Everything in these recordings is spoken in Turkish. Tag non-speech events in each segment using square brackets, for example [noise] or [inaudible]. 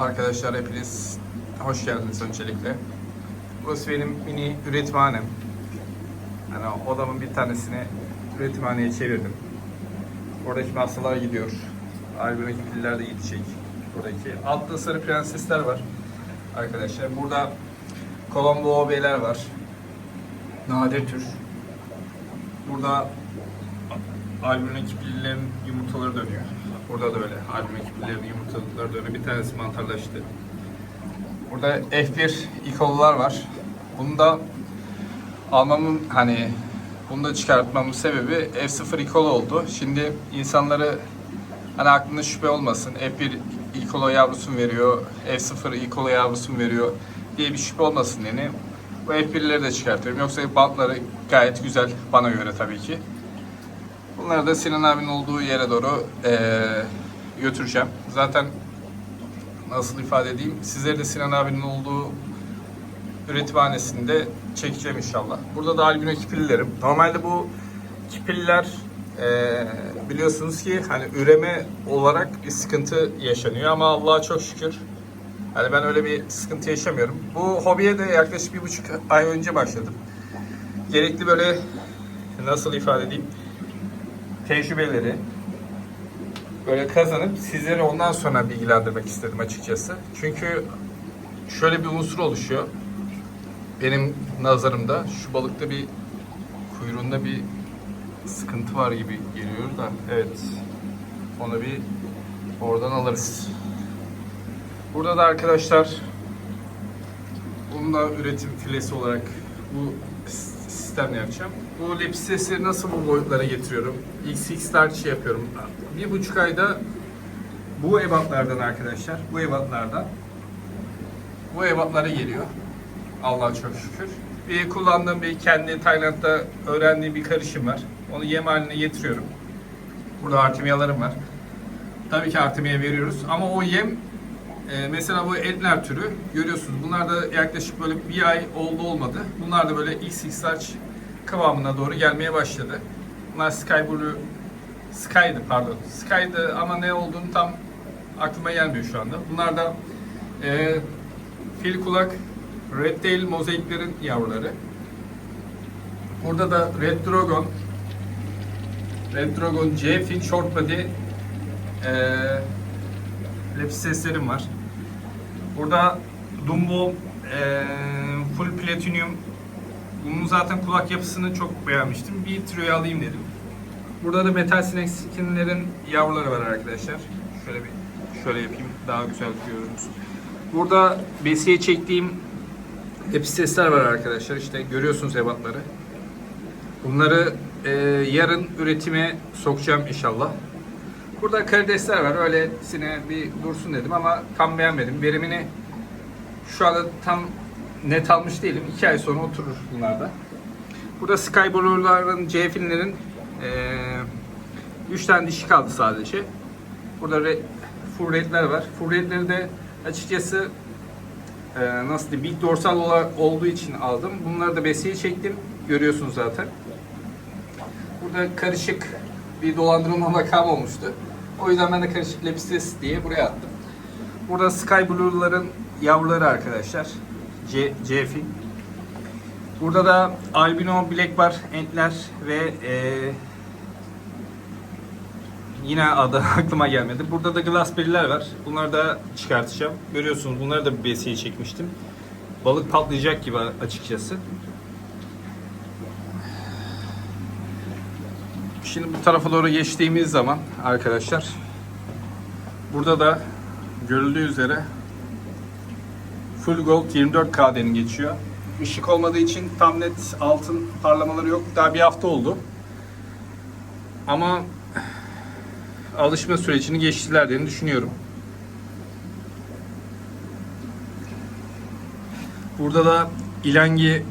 Arkadaşlar hepiniz hoş geldiniz öncelikle. Burası benim mini üretimhanem. Yani odamın bir tanesini üretimhaneye çevirdim. Oradaki masalar gidiyor. Albümdeki piller de gidecek. Buradaki. Altta sarı prensesler var. Arkadaşlar burada Colombo OB'ler var. Nadir tür. Burada albümdeki pillerin yumurtaları dönüyor. Burada da öyle. Albümdeki pillerin yumurtaları dönüyor. Bir tanesi mantarlaştı. Burada F1 ikolular var. Bunu da almamın hani bunu da çıkartmamın sebebi F0 ikolu oldu. Şimdi insanları hani aklında şüphe olmasın. F1 ikolo yavrusunu veriyor, F0 ikolo yavrusunu veriyor diye bir şüphe olmasın yani. Bu F1'leri de çıkartıyorum. Yoksa bantları gayet güzel bana göre tabii ki. Bunları da Sinan abinin olduğu yere doğru eee, götüreceğim. Zaten nasıl ifade edeyim? Sizleri de Sinan abinin olduğu üretimhanesinde çekeceğim inşallah. Burada da albino kipililerim. Normalde bu kipiller eee, biliyorsunuz ki hani üreme olarak bir sıkıntı yaşanıyor ama Allah'a çok şükür hani ben öyle bir sıkıntı yaşamıyorum. Bu hobiye de yaklaşık bir buçuk ay önce başladım. Gerekli böyle nasıl ifade edeyim tecrübeleri böyle kazanıp sizleri ondan sonra bilgilendirmek istedim açıkçası. Çünkü şöyle bir unsur oluşuyor. Benim nazarımda şu balıkta bir kuyruğunda bir sıkıntı var gibi geliyor da evet onu bir oradan alırız. Burada da arkadaşlar bunu da üretim filesi olarak bu sistemle yapacağım. Bu lepsesi nasıl bu boyutlara getiriyorum? XX large yapıyorum. Bir buçuk ayda bu ebatlardan arkadaşlar, bu ebatlardan bu ebatlara geliyor. Allah'a çok şükür. Bir kullandığım bir kendi Tayland'da öğrendiğim bir karışım var. Onu yem haline getiriyorum. Burada artemiyalarım var. Tabii ki artemiye veriyoruz ama o yem e, mesela bu etler türü görüyorsunuz. Bunlar da yaklaşık böyle bir ay oldu olmadı. Bunlar da böyle XX large kıvamına doğru gelmeye başladı. Bunlar Sky Blue Sky'dı pardon. Sky'dı ama ne olduğunu tam aklıma gelmiyor şu anda. Bunlar da e, fil kulak Red Tail mozaiklerin yavruları. Burada da Red Dragon Red Dragon C Fin Short Body e, lepseslerim var. Burada Dumbo e, Full Platinum bunun zaten kulak yapısını çok beğenmiştim. Bir trio'yu alayım dedim. Burada da Metal Snake Skin'lerin yavruları var arkadaşlar. Şöyle bir şöyle yapayım daha güzel görünsün. Burada besiye çektiğim episesler var arkadaşlar. İşte görüyorsunuz ebatları. Bunları e, yarın üretime sokacağım inşallah. Burada karidesler var. Öylesine bir dursun dedim ama tam beğenmedim. Verimini şu anda tam net almış değilim. 2 ay sonra oturur bunlar da. Burada Skyblue'ların, J-Fin'lerin 3 tane dişi kaldı sadece. Burada re, full red'ler var. Full red'leri de açıkçası e, nasıl diyeyim, big dorsal ola- olduğu için aldım. Bunları da besiye çektim. Görüyorsunuz zaten. Burada karışık bir dolandırılma [laughs] makam olmuştu. O yüzden ben de karışık lepistes diye buraya attım. Burada Sky Blue'ların yavruları arkadaşlar. C. Burada da albino black var, entler ve eee Yine adı [laughs] aklıma gelmedi. Burada da glassberry'ler var. Bunları da çıkartacağım. Görüyorsunuz bunları da bir besiye çekmiştim. Balık patlayacak gibi açıkçası. Şimdi bu tarafa doğru geçtiğimiz zaman arkadaşlar burada da görüldüğü üzere Full Gold 24K'den geçiyor. Işık olmadığı için tam net altın parlamaları yok. Daha bir hafta oldu. Ama alışma sürecini geçtiler diye düşünüyorum. Burada da ilengi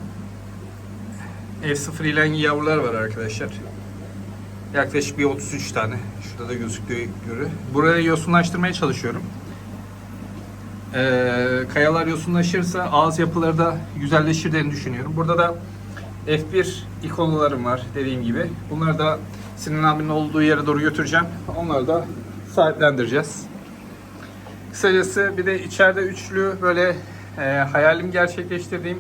F0 ilengi yavrular var arkadaşlar. Yaklaşık bir 33 tane. Şurada da gözüktüğü göre. Burayı yosunlaştırmaya çalışıyorum. Ee, kayalar yosunlaşırsa ağız yapıları da güzelleşir diye düşünüyorum. Burada da F1 ikonularım var dediğim gibi. Bunları da Sinan abinin olduğu yere doğru götüreceğim. Onları da sahiplendireceğiz. Kısacası bir de içeride üçlü böyle e, hayalimi gerçekleştirdiğim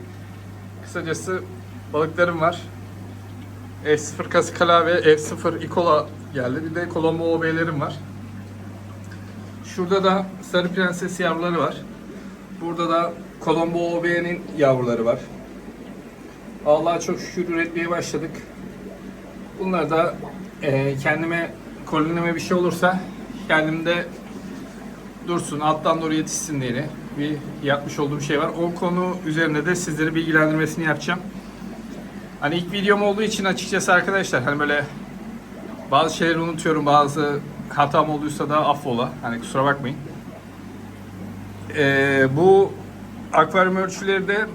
kısacası balıklarım var. F0 Kaskala ve F0 Ikola geldi. Bir de Colombo OB'lerim var. Şurada da Sarı Prenses yavruları var. Burada da Colombo OB'nin yavruları var. Allah'a çok şükür üretmeye başladık. Bunlar da e, kendime kolonime bir şey olursa kendimde dursun, alttan doğru yetişsin diye bir yapmış olduğum şey var. O konu üzerinde de sizleri bilgilendirmesini yapacağım. Hani ilk videom olduğu için açıkçası arkadaşlar hani böyle bazı şeyleri unutuyorum, bazı hatam olduysa da affola. Hani kusura bakmayın. Ee, bu akvaryum ölçüleri de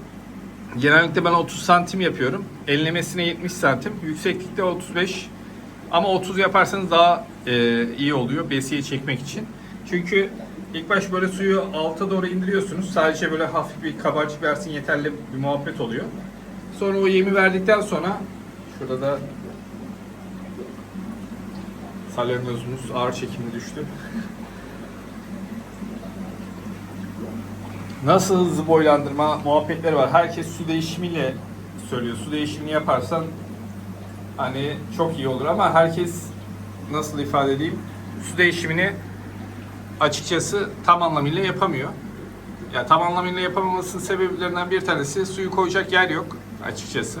genellikle ben 30 santim yapıyorum. Enlemesine 70 santim, yükseklikte 35 ama 30 yaparsanız daha e, iyi oluyor besiye çekmek için. Çünkü ilk baş böyle suyu alta doğru indiriyorsunuz. Sadece böyle hafif bir kabarcık versin yeterli bir muhabbet oluyor. Sonra o yemi verdikten sonra şurada da salyangozumuz ağır çekimli düştü. Nasıl hızlı boylandırma muhabbetleri var. Herkes su değişimiyle söylüyor. Su değişimini yaparsan hani çok iyi olur ama herkes nasıl ifade edeyim su değişimini açıkçası tam anlamıyla yapamıyor. Ya tam anlamıyla yapamamasının sebeplerinden bir tanesi suyu koyacak yer yok açıkçası.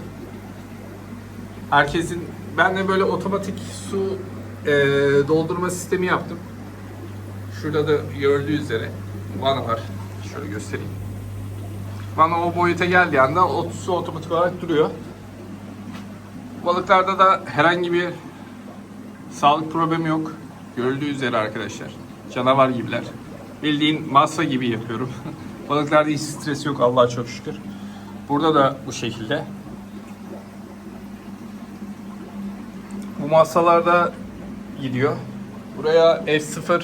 Herkesin ben de böyle otomatik su e, doldurma sistemi yaptım. Şurada da gördüğü üzere vana var. Şöyle göstereyim. Vana o boyuta geldiği anda su otomatik olarak duruyor. Balıklarda da herhangi bir sağlık problemi yok. Görüldüğü üzere arkadaşlar. Canavar gibiler. Bildiğin masa gibi yapıyorum. [laughs] Balıklarda hiç stres yok Allah'a çok şükür. Burada da bu şekilde. Bu masalarda gidiyor. Buraya F0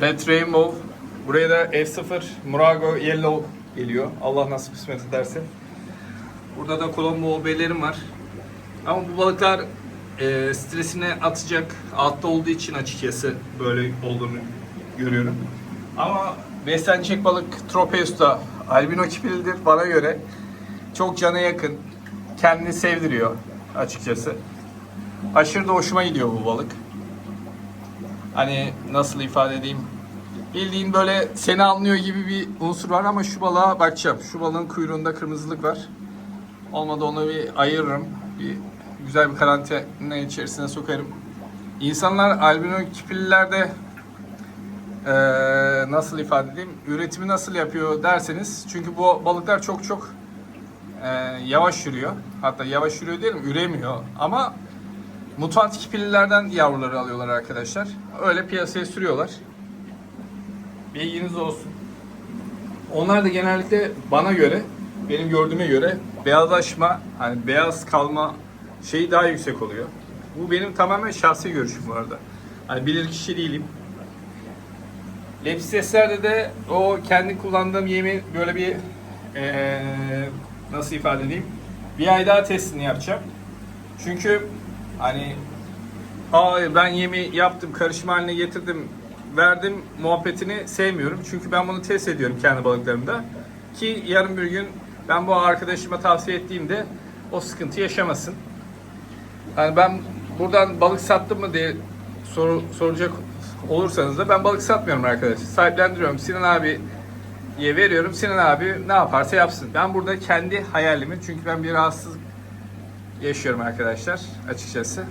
Red Rainbow, buraya da F0 Murago Yellow geliyor. Allah nasip kısmet ederse. Burada da Colombo OB'lerim var. Ama bu balıklar e, stresini atacak altta olduğu için açıkçası böyle olduğunu görüyorum. Ama beslenecek balık Tropeus'ta albino kipilidir bana göre. Çok cana yakın. Kendini sevdiriyor açıkçası. Aşırı da hoşuma gidiyor bu balık. Hani nasıl ifade edeyim? Bildiğin böyle seni anlıyor gibi bir unsur var ama şu balığa bakacağım. Şu balığın kuyruğunda kırmızılık var. Olmadı onu bir ayırırım. Bir güzel bir karantina içerisine sokarım. İnsanlar albino kipillilerde eee, nasıl ifade edeyim? Üretimi nasıl yapıyor derseniz çünkü bu balıklar çok çok eee, yavaş yürüyor. Hatta yavaş yürüyor mi? Üremiyor. Ama mutant kipillilerden yavruları alıyorlar arkadaşlar. Öyle piyasaya sürüyorlar. Bilginiz olsun. Onlar da genellikle bana göre, benim gördüğüme göre beyazlaşma, hani beyaz kalma şeyi daha yüksek oluyor. Bu benim tamamen şahsi görüşüm bu arada. Hani bilir kişi değilim. Lepsiseslerde de o kendi kullandığım yemi böyle bir eee, nasıl ifade edeyim? Bir ay daha testini yapacağım. Çünkü hani Hayır ben yemi yaptım, karışım haline getirdim, verdim muhabbetini sevmiyorum. Çünkü ben bunu test ediyorum kendi balıklarımda. Ki yarın bir gün ben bu arkadaşıma tavsiye ettiğimde o sıkıntı yaşamasın. Yani ben buradan balık sattım mı diye sor, soracak olursanız da ben balık satmıyorum arkadaşlar. Sahiplendiriyorum. Sinan abi diye veriyorum. Sinan abi ne yaparsa yapsın. Ben burada kendi hayalimi çünkü ben bir rahatsızlık yaşıyorum arkadaşlar açıkçası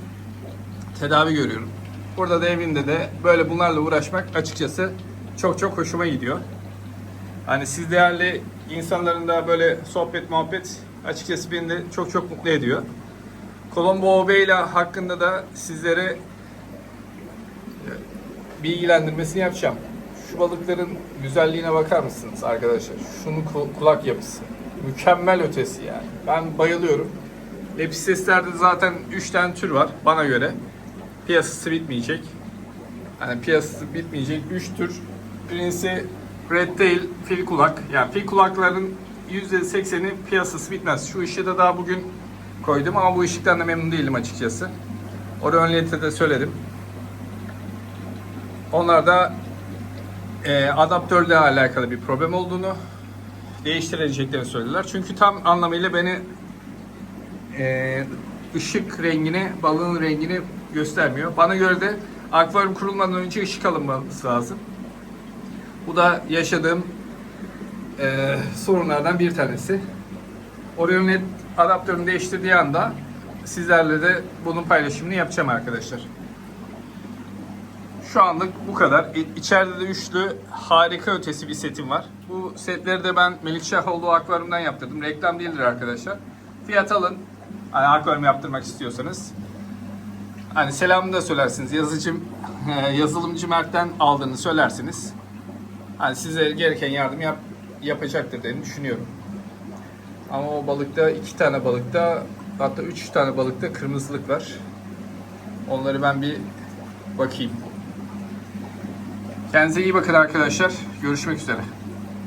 tedavi görüyorum. Burada da evimde de böyle bunlarla uğraşmak açıkçası çok çok hoşuma gidiyor. Hani siz değerli insanların da böyle sohbet muhabbet açıkçası beni de çok çok mutlu ediyor. Colombo OB ile hakkında da sizlere e, bilgilendirmesini yapacağım. Şu balıkların güzelliğine bakar mısınız arkadaşlar? Şunun ku- kulak yapısı. Mükemmel ötesi yani. Ben bayılıyorum. Lepisteslerde zaten 3 tane tür var bana göre. Piyasası bitmeyecek. Yani piyasası bitmeyecek 3 tür. Birincisi Red Tail fil kulak. Yani fil kulakların %80'i piyasası bitmez. Şu ışığı da daha bugün koydum ama bu ışıktan da memnun değilim açıkçası. Orion Light'e de söyledim. Onlar da e, adaptörle alakalı bir problem olduğunu değiştireceklerini söylediler. Çünkü tam anlamıyla beni e, ışık rengini, balığın rengini göstermiyor. Bana göre de akvaryum kurulmadan önce ışık alınması lazım. Bu da yaşadığım e, sorunlardan bir tanesi. Orionet adaptörünü değiştirdiği anda sizlerle de bunun paylaşımını yapacağım arkadaşlar. Şu anlık bu kadar. İçeride de üçlü harika ötesi bir setim var. Bu setleri de ben Melikşahoğlu akvaryumdan yaptırdım. Reklam değildir arkadaşlar. Fiyat alın. Hani akvaryum yaptırmak istiyorsanız. Hani selamını da söylersiniz. Yazıcım, [laughs] yazılımcı Mert'ten aldığını söylersiniz. Hani size gereken yardım yap, yapacaktır diye düşünüyorum. Ama o balıkta iki tane balıkta hatta üç tane balıkta kırmızılık var. Onları ben bir bakayım. Kendinize iyi bakın arkadaşlar. Görüşmek üzere.